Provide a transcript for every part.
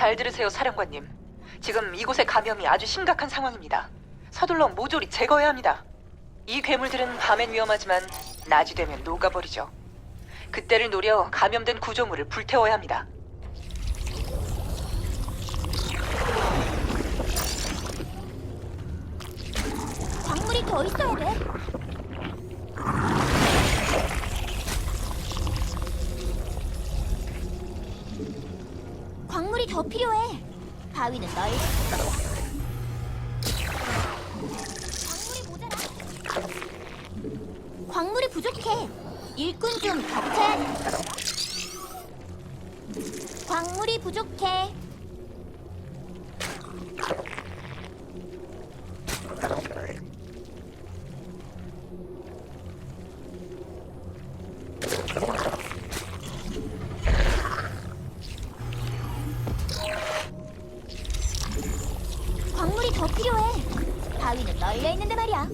잘 들으세요, 사령관님. 지금 이곳의 감염이 아주 심각한 상황입니다. 서둘러 모조리 제거해야 합니다. 이 괴물들은 밤엔 위험하지만 낮이 되면 녹아버리죠. 그때를 노려 감염된 구조물을 불태워야 합니다. 광물이 더 있어야 돼. 더 필요해. 바위는 널. 광물이 모자라. 광물이 부족해. 일꾼 좀더 붙여야 돼. 광물이 부족해. 더 필요해. 바위는 널려 있는데 말이야.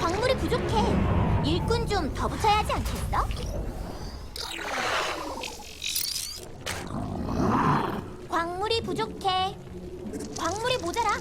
광물이 부족해. 일꾼 좀 더 붙여야 하지 않겠어? 광물이 부족해. 광물이 모자라.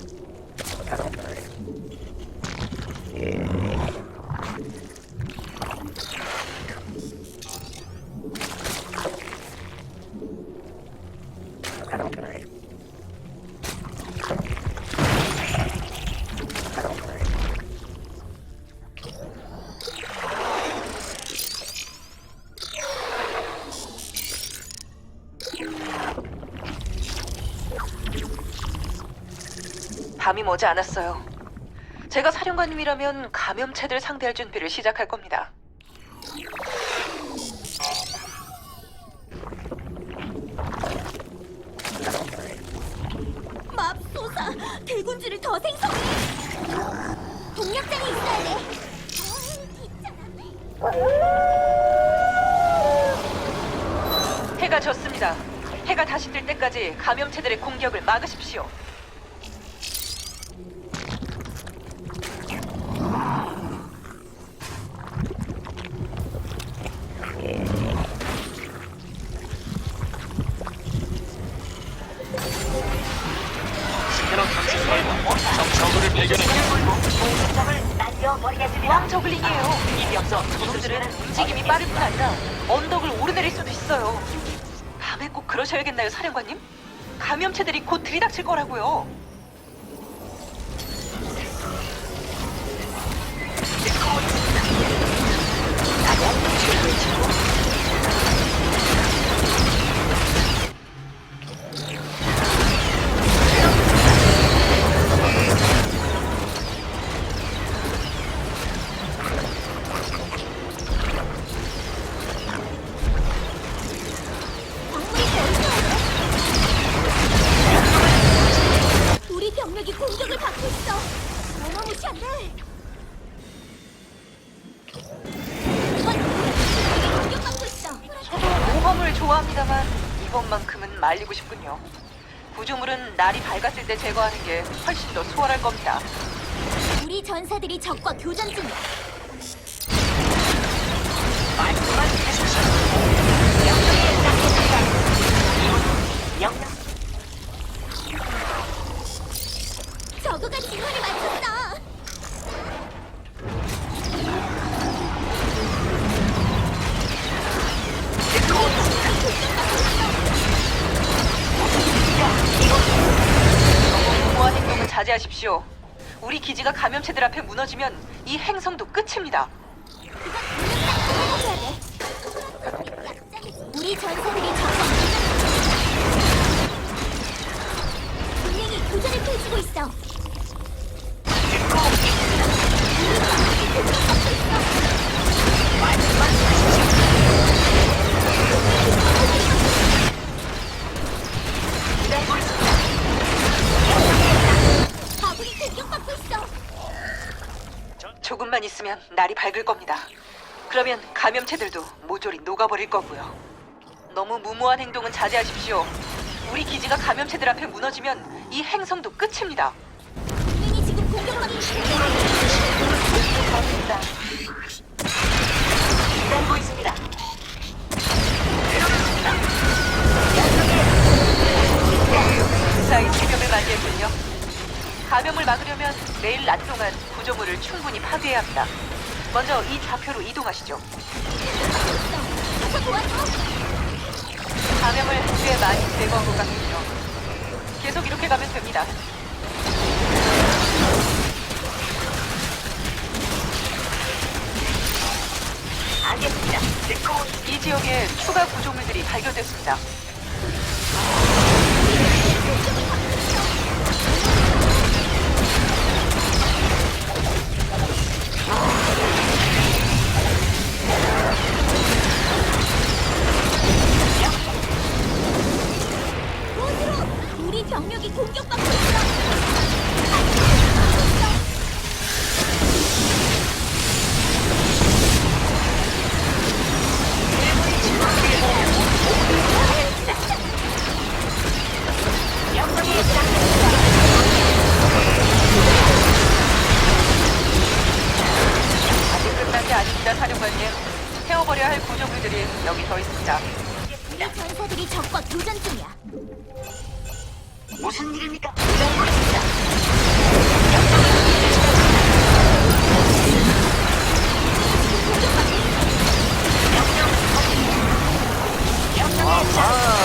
밤이 머지 않았어요. 제가 사령관님이라면 감염체들 상대할 준비를 시작할 겁니다. 맙소사 대군주를 더 생성해 동력장이 있어야 돼 해가 졌습니다. 해가 다시 뜰 때까지 감염체들의 공격을 막으십시오. 새로운 탐색 결과 적적을 발견했다. 왕 저글링이에요. 이병서 저놈들은 움직임이 빠를 뿐 아니라 언덕을 오르내릴 수도 있어요. 밤에 꼭 그러셔야겠나요, 사령관님? 감염체들이 곧 들이닥칠 거라고요. 구조물은 날이 밝았을 때 제거하는 게 훨씬 더 수월할 겁니다. 우리 전사들이 적과 교전 중이야 저그가 자제하십시오. 우리 기지가 감염체들 앞에 무너지면 이 행성도 끝입니다. 우리 전사 조금만 있으면 날이 밝을 겁니다. 그러면 감염체들도 모조리 녹아버릴 거고요. 너무 무모한 행동은 자제하십시오. 우리 기지가 감염체들 앞에 무너지면 이 행성도 끝입니다. 동맹이 지금 공격받고 있어. 동안 구조물을 충분히 파괴해야 합니다. 먼저 이 좌표로 이동하시죠. 감염을 꽤 많이 제거한 것 같군요. 계속 이렇게 가면 됩니다. 알겠습니다. 이 지역에 추가 구조물들이 발견됐습니다. 할 구조물들이 여기 더 있습니다. 우리 전사들이 적과 교전 중이야. 무슨 일입니까? 기다리고 있습니다. 아하,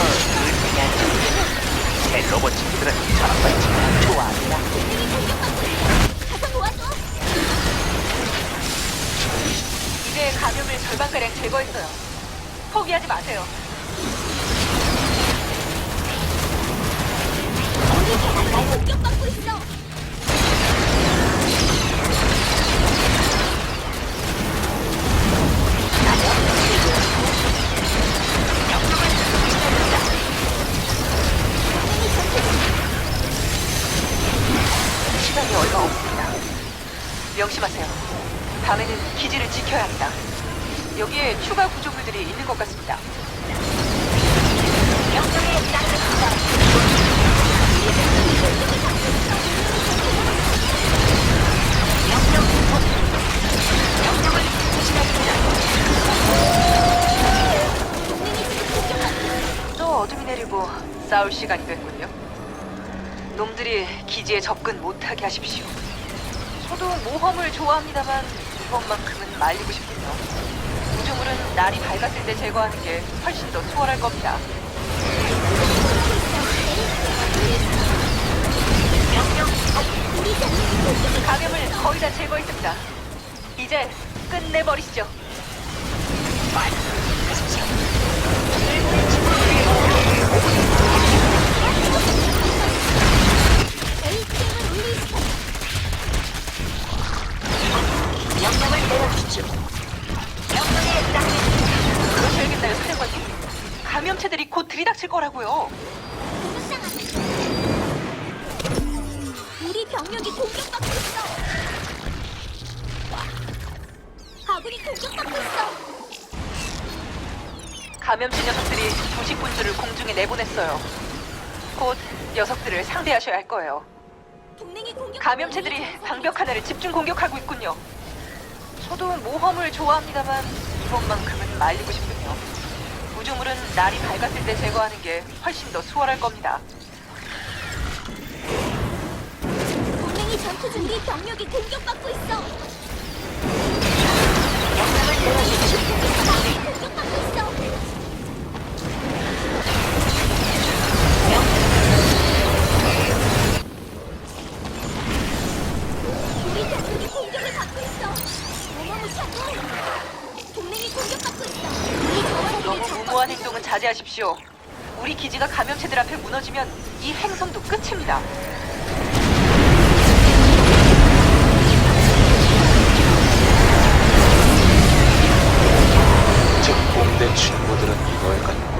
새 로봇 친구들은 저런 걸 정말 좋아한다. 동맹이 공격받고 있어. 가서 도와줘. 이제 감염을 절반가량 제거했어요. 포기하지 마세요. 우리 병력이 공격받고 있어. 구조물들이 있는 것 같습니다. 또 어둠이 내리고 싸울 시간이 됐군요. 놈들이 기지에 접근 못하게 하십시오. 저도 모험을 좋아합니다만 이번만큼은 말리고 싶군요. 구조물은 날이 밝았을 때 제거하는 게 훨씬 더 수월할 겁니다. 감염을 거의 다 제거했습니다. 이제 끝내버리시죠. 명령을 내려주십시오. 딱 그러셔야겠나요, 사령관님? 감염체들이 곧 들이닥칠 거라고요. 우리 병력이 공격받고 있어. 아군이 공격받고 있어. 감염체 녀석들이 조식 분주를 공중에 내보냈어요. 곧 녀석들을 상대하셔야 할 거예요. 동맹이 공격. 감염체들이 방벽 하나를 집중 공격하고 있군요. 저도 모험을 좋아합니다만 이번만큼은 말리고 싶군요. 구조물은 날이 밝았을 때 제거하는 게 훨씬 더 수월할 겁니다. 동맹이 전투 중 우리 병력이 공격받고 있어. 명령을 내려주십시오. 이러한 행동은 자제하십시오. 우리 기지가 감염체들 앞에 무너지면 이 행성도 끝입니다. 제 bomb 친구들은 이거일까요?